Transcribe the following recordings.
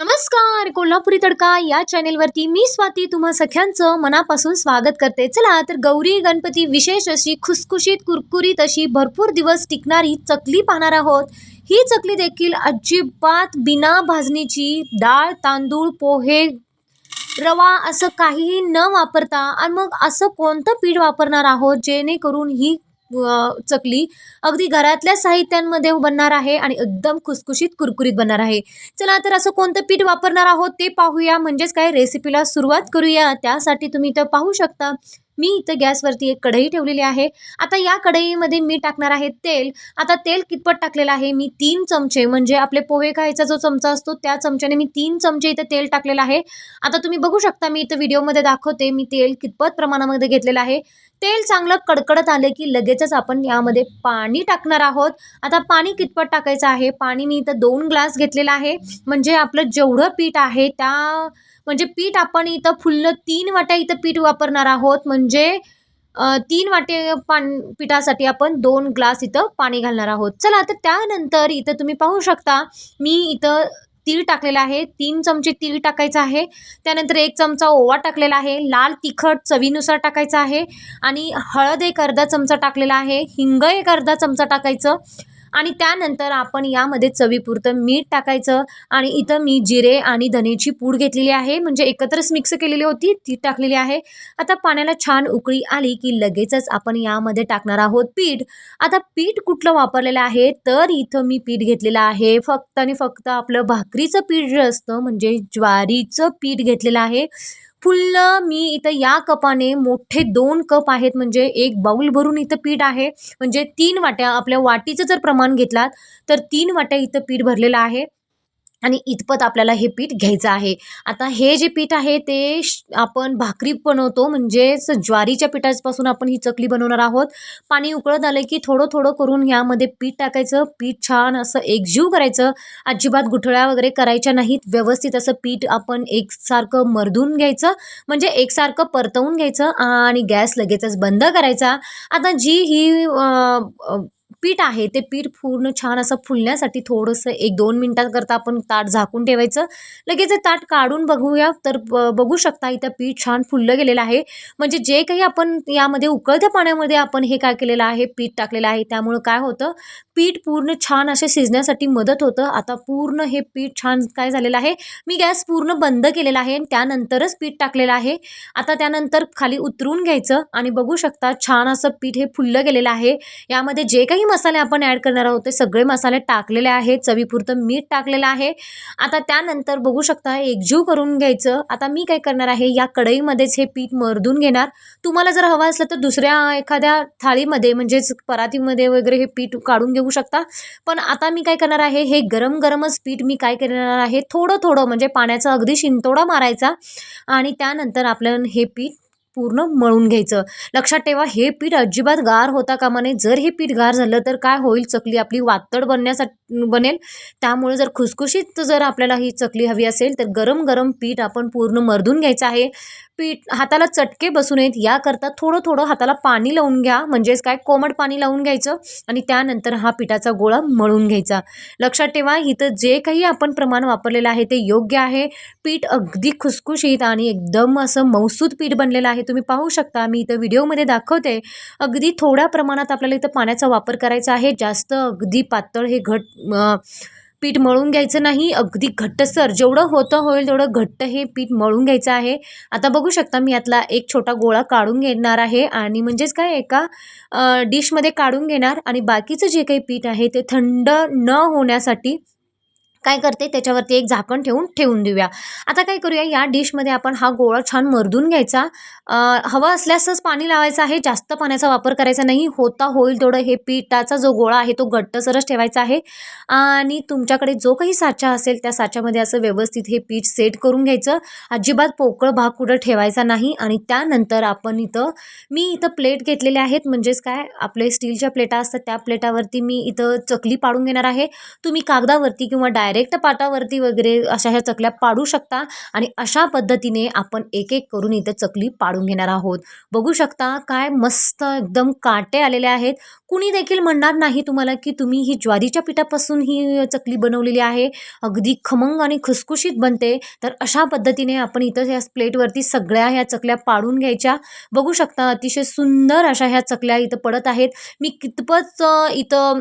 नमस्कार कोल्हापुरी तडका या चॅनेलवरती मी स्वाती तुम्हा सख्यांचं मनापासून स्वागत करते. चला तर गौरी गणपती विशेष अशी खुसखुशीत कुरकुरीत अशी भरपूर दिवस टिकणारी चकली पाहणार आहोत. ही चकली देखील अजिबात बिना भाजणीची डाळ तांदूळ पोहे रवा असं काहीही न वापरता आणि मग असं कोणतं पीठ वापरणार आहोत जेणेकरून ही चकली अगदी घरातल्या साहित्यांमध्ये बनणार आहे आणि एकदम खुसखुशीत कुरकुरीत बनणार आहे. चला तर असं कोणतं पीठ वापरणार आहोत ते पाहूया. म्हणजेच काय? रेसिपीला सुरुवात करूया. त्यासाठी तुम्ही इथं पाहू शकता. मी इथं गॅसवरती एक कढई ठेवलेली आहे. आता या कढईमध्ये मी टाकणार आहे तेल. आता तेल कितपत टाकलेलं आहे? मी तीन चमचे. म्हणजे आपले पोहे खायचा जो चमचा असतो त्या चमच्याने मी तीन चमचे इथं तेल टाकलेलं आहे. आता तुम्ही बघू शकता मी इथं व्हिडिओमध्ये दाखवते. मी तेल कितपत प्रमाणामध्ये घेतलेलं आहे. तेल चांगलं कडकडत आलं की लगेचच आपण यामध्ये पाणी टाकणार आहोत. आता पाणी कितपत टाकायचं आहे? पाणी मी इथं दोन ग्लास घेतलेलं आहे. म्हणजे आपलं जेवढं पीठ आहे त्या म्हणजे पीठ आपण इथं फुल्ल तीन वाट्या इथं पीठ वापरणार आहोत. म्हणजे तीन वाटे पान पिठासाठी आपण दोन ग्लास इथं पाणी घालणार आहोत. चला तर त्यानंतर इथं तुम्ही पाहू शकता मी इथं तीळ टाकलेला आहे. तीन चमचे तीळ टाकायचं आहे. त्यानंतर एक चमचा ओवा टाकलेला आहे. लाल तिखट चवीनुसार टाकायचं आहे. आणि हळद एक अर्धा चमचा टाकलेला आहे. हिंग एक अर्धा चमचा टाकायचं. आणि त्यानंतर आपण यामध्ये चवीपुरतं मीठ टाकायचं आणि इथं मी जिरे आणि धनेची पूड घेतलेली आहे. म्हणजे एकत्रच मिक्स केलेली होती ती टाकलेली आहे. आता पाण्याला छान उकळी आली की लगेचच आपण यामध्ये टाकणार आहोत पीठ. आता पीठ कुठलं वापरलेलं आहे? तर इथं मी पीठ घेतलेलं आहे. फक्त आणि फक्त आपलं भाकरीचं पीठ जे असतं म्हणजे ज्वारीचं पीठ घेतलेलं आहे. फुल्ल मी इथं या कपाने मोठे दोन कप आहेत म्हणजे एक बाऊल भरून इथं पीठ आहे म्हणजे तीन वाट्या आपल्या वाटीचं जर प्रमाण घेतलात तर तीन वाट्या इथं पीठ भरलेलं आहे. आणि इतपत आपल्याला हे पीठ घ्यायचं आहे. आता हे जे पीठ आहे ते श- आपण भाकरी बनवतो म्हणजेच ज्वारीच्या पिठापासून आपण ही चकली बनवणार आहोत. पाणी उकळत आलं की थोडं थोडं करून यामध्ये पीठ टाकायचं. पीठ छान असं एकजीव करायचं. अजिबात गुठळ्या वगैरे करायच्या नाहीत. व्यवस्थित असं पीठ आपण एकसारखं मर्दून घ्यायचं. म्हणजे एकसारखं परतवून घ्यायचं आणि गॅस लगेचच बंद करायचा. आता जी ही पीठ आहे ते पीठ पूर्ण छान असं फुलण्यासाठी थोडंसं एक दोन मिनटाकरता आपण ताट झाकून ठेवायचं. लगेच ताट काढून बघूया तर ब- बघू शकता इथं पीठ छान फुललं गेलेलं आहे. म्हणजे जे काही आपण यामध्ये उकळत्या पाण्यामध्ये आपण हे काय केलेलं आहे पीठ टाकलेलं आहे त्यामुळं काय होतं? पीठ पूर्ण छान असे शिजण्यासाठी मदत होतं. आता पूर्ण हे पीठ छान काय झालेलं आहे? मी गॅस पूर्ण बंद केलेला आहे आणि त्यानंतरच पीठ टाकलेलं आहे. आता त्यानंतर खाली उतरून घ्यायचं आणि बघू शकता छान असं पीठ हे फुललं गेलेलं आहे. यामध्ये जे काही मसाले आपण ॲड करणार आहोत ते सगळे मसाले टाकलेले आहेत चवीपुरतं मीठ टाकलेलं आहे. आता त्यानंतर बघू शकता एकजीव करून घ्यायचं. आता मी काय करणार आहे या कढईमध्येच हे पीठ मरदून घेणार. तुम्हाला जर हवं असलं तर दुसऱ्या एखाद्या थाळीमध्ये म्हणजेच परातीमध्ये वगैरे हे पीठ काढून घेऊ शकता. पण आता मी काय करणार आहे हे गरम गरमच पीठ मी काय करणार आहे थोडं थोडं म्हणजे पाण्याचा अगदी शिंतोडा मारायचा. आणि त्यानंतर आपलं हे पीठ पूर्ण मळून घ्यायचं. लक्षात ठेवा हे पीठ अजिबात गार होता कामा नये. जर हे पीठ गार झालं तर काय होईल? चकली आपली वातड बनण्यासाठी बनेल. त्यामुळे जर खुसखुशीत जर आपल्याला ही चकली हवी असेल तर गरम गरम पीठ आपण पूर्ण मर्दून घ्यायचं आहे. पीठ हाताला चटके बसू नयेत. याकरता थोडं थोडं हाताला पाणी लावून घ्या. म्हणजेच काय? कोमट पाणी लावून घ्यायचं आणि त्यानंतर हा पिठाचा गोळा मळून घ्यायचा. लक्षात ठेवा इथं जे काही आपण प्रमाण वापरलेलं आहे ते योग्य आहे. पीठ अगदी खुसखुशीत आणि एकदम असं मौसूद पीठ बनलेलं आहे. तुम्ही पाहू शकता मी इथं व्हिडिओमध्ये दाखवते. अगदी थोड्या प्रमाणात आपल्याला इथं पाण्याचा वापर करायचा आहे. जास्त अगदी पातळ हे घट पीठ मळून घ्यायचं नाही. अगदी घट्टसर जेवढं होतं होईल तेवढं घट्ट हे पीठ मळून घ्यायचं आहे. आता बघू शकता मी यातला एक छोटा गोळा काढून घेणार आहे आणि म्हणजेच काय एका डिशमध्ये काढून घेणार आणि बाकीचं जे काही पीठ आहे ते थंड न होण्यासाठी काय करते? त्याच्यावरती एक झाकण ठेवून ठेवून देऊया. आता काय करूया? या डिशमध्ये आपण हा गोळा छान मर्दून घ्यायचा. हवा हवं असल्यासच पाणी लावायचं आहे. जास्त पाण्याचा वापर करायचा नाही. होता होईल तेवढं हे पिठाचा जो गोळा आहे तो घट्टसरच ठेवायचा आहे. आणि तुमच्याकडे जो काही साचा असेल त्या साच्यामध्ये असं व्यवस्थित हे पीठ सेट करून घ्यायचं. अजिबात पोकळ भाग कुठं ठेवायचा नाही. आणि त्यानंतर आपण इथं मी इथं प्लेट घेतलेले आहेत. म्हणजेच काय? आपले स्टीलच्या प्लेटा असतात. त्या प्लेटावरती मी इथं चकली पाडून घेणार आहे. तुम्ही कागदावरती किंवा डाय डायरेक्ट पाटावरती वगैरे अशा ह्या चकल्या पाडू शकता आणि अशा पद्धतीने आपण एक एक करून इथं चकली पाडून घेणार आहोत. बघू शकता काय मस्त एकदम काटे आलेले आहेत. कुणी देखील म्हणणार नाही तुम्हाला की तुम्ही ही ज्वारीच्या पिठापासून ही चकली बनवलेली आहे. अगदी खमंग आणि खुसखुशीत बनते. तर अशा पद्धतीने आपण इथं या प्लेटवरती सगळ्या ह्या चकल्या पाडून घ्यायच्या. बघू शकता अतिशय सुंदर अशा ह्या चकल्या इथं पडत आहेत. मी कितपत इथं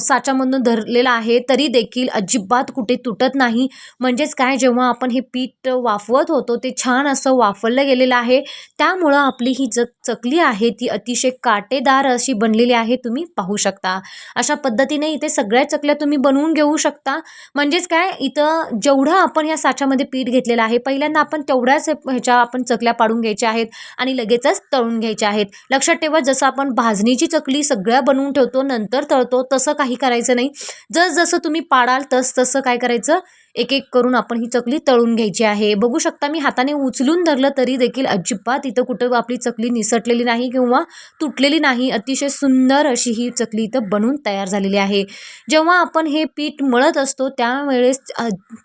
साच्यामधून धरलेला आहे तरी देखील अजिबात कुठे तुटत नाही. म्हणजेच काय जेव्हा आपण हे पीठ वाफवत होतो ते छान असं वाफवलं गेलेलं आहे. त्यामुळं आपली ही जग चकली आहे ती अतिशय काटेदार अशी बनलेली आहे तुम्ही पाहू शकता. अशा पद्धतीने इथे सगळ्या चकल्या तुम्ही बनवून घेऊ शकता. म्हणजेच काय इथं जेवढं आपण या साच्यामध्ये पीठ घेतलेलं आहे पहिल्यांदा आपण तेवढ्याच ह्याच्या आपण चकल्या पाडून घ्यायच्या आहेत आणि लगेचच तळून घ्यायच्या आहेत. लक्षात ठेवा जसं आपण भाजणीची चकली सगळ्या बनवून ठेवतो नंतर तळतो तसं काही करायचं नाही. जसजसं तुम्ही पाडाल तस तसं काय करायचं? एक एक करून आपण ही चकली तळून घ्यायची आहे. बघू शकता मी हाताने उचलून धरलं तरी देखील अजिबात इथं कुठं आपली चकली निसटलेली नाही किंवा तुटलेली नाही. अतिशय सुंदर अशी ही चकली इथं बनून तयार झालेली आहे. जेव्हा आपण हे पीठ मळत असतो त्यावेळेस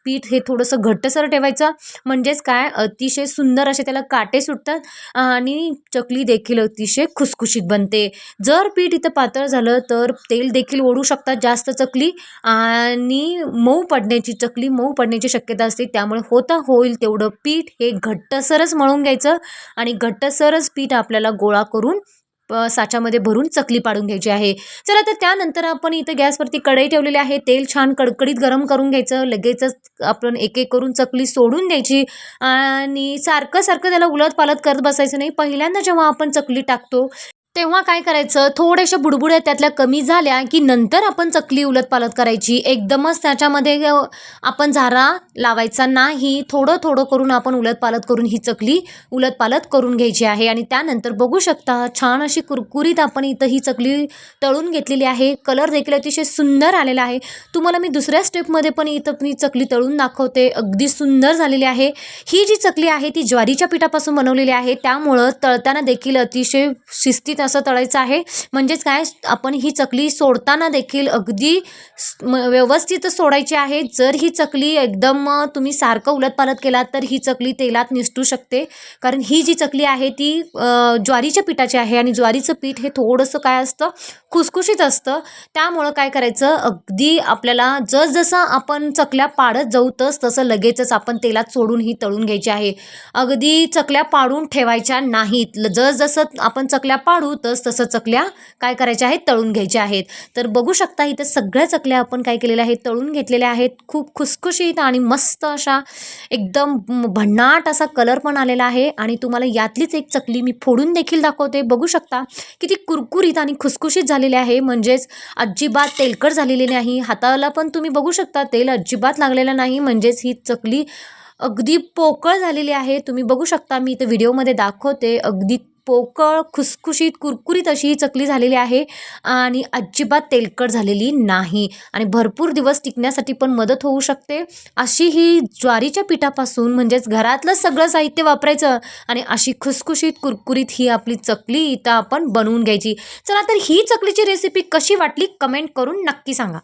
पीठ हे थोडंसं घट्टसर ठेवायचं. म्हणजेच काय? अतिशय सुंदर असे त्याला काटे सुटतात आणि चकली देखील अतिशय खुसखुशीत बनते. जर पीठ इथं पातळ झालं तर तेल देखील ओढू शकतात जास्त चकली आणि मऊ पडण्याची चकली मऊ पडण्याची शक्यता असते. त्यामुळे होता होईल तेवढं पीठ हे घट्टसरच मळून घ्यायचं आणि घट्टसरच पीठ आपल्याला गोळा करून साच्यामध्ये भरून चकली पाडून घ्यायची आहे. चला तर त्यानंतर आपण इथं गॅसवरती कढई ठेवलेली आहे. तेल छान कडकडीत गरम करून घ्यायचं. लगेचच आपण एक एक करून चकली सोडून द्यायची आणि सारखं सारखं त्याला उलट पालट करत बसायचं नाही. पहिल्यांदा जेव्हा आपण चकली टाकतो तेव्हा काय करायचं? थोड्याशा बुडबुड्या त्यातल्या कमी झाल्या की नंतर आपण चकली उलट पालट करायची. एकदमच त्याच्यामध्ये आपण झारा लावायचा नाही. थोडं थोडं करून आपण उलट पालट करून ही चकली उलट पालट करून घ्यायची आहे. आणि त्यानंतर बघू शकता छान अशी कुरकुरीत आपण इथं ही चकली तळून घेतलेली आहे. कलर देखील अतिशय सुंदर आलेला आहे. तुम्हाला मी दुसऱ्या स्टेपमध्ये पण इथं मी चकली तळून दाखवते. अगदी सुंदर झालेली आहे. ही जी चकली आहे ती ज्वारीच्या पिठापासून बनवलेली आहे. त्यामुळं तळताना देखील अतिशय शिस्तीत असं तळायचं आहे. म्हणजेच काय आपण ही चकली सोडताना देखील अगदी म- व्यवस्थित सोडायची आहे. जर ही चकली एकदम तुम्ही सारखं उलटपालट केलात तर ही चकली तेलात निसटू शकते. कारण ही जी चकली आहे ती ज्वारीच्या पिठाची आहे आणि ज्वारीचं पीठ हे थोडंसं काय असतं खुसखुशीत असतं. त्यामुळं काय करायचं अगदी आपल्याला जसजसं आपण चकल्या पाडत जाऊ तस तसं लगेचच आपण तेलात सोडून ही तळून घ्यायची आहे. अगदी चकल्या पाडून ठेवायच्या नाहीत. जसजसं आपण चकल्या पाडू तस तसं चकल्या काय करायच्या आहेत? तळून घ्यायच्या आहेत. तर बघू शकता इथं सगळ्या चकल्या आपण काय केलेल्या आहेत? तळून घेतलेल्या आहेत. खूप खुसखुशीत आणि मस्त अशा एकदम भन्नाट असा कलर पण आलेला आहे. आणि तुम्हाला यातलीच एक चकली मी फोडून देखील दाखवते. बघू शकता किती कुरकुरीत आणि खुसखुशीत झालेली आहे. म्हणजेच अजिबात तेलकट झालेली नाही. हाताला पण तुम्ही बघू शकता तेल अजिबात लागलेलं नाही. म्हणजेच ही चकली अगदी पोकळ झालेली आहे. तुम्ही बघू शकता मी इथं व्हिडिओमध्ये दाखवते. अगदी पोकळ खुसखुशीत कुरकुरीत अशी ही चकली झालेली आहे आणि अजिबात तेलकट झालेली नाही. आणि भरपूर दिवस टिकण्यासाठी पण मदत होऊ शकते. अशी ही ज्वारीच्या पिठापासून म्हणजेच घरातलं सगळं साहित्य वापरायचं आणि अशी खुसखुशीत कुरकुरीत ही आपली चकली इथं आपण बनवून घ्यायची. चला तर ही चकलीची रेसिपी कशी वाटली कमेंट करून नक्की सांगा.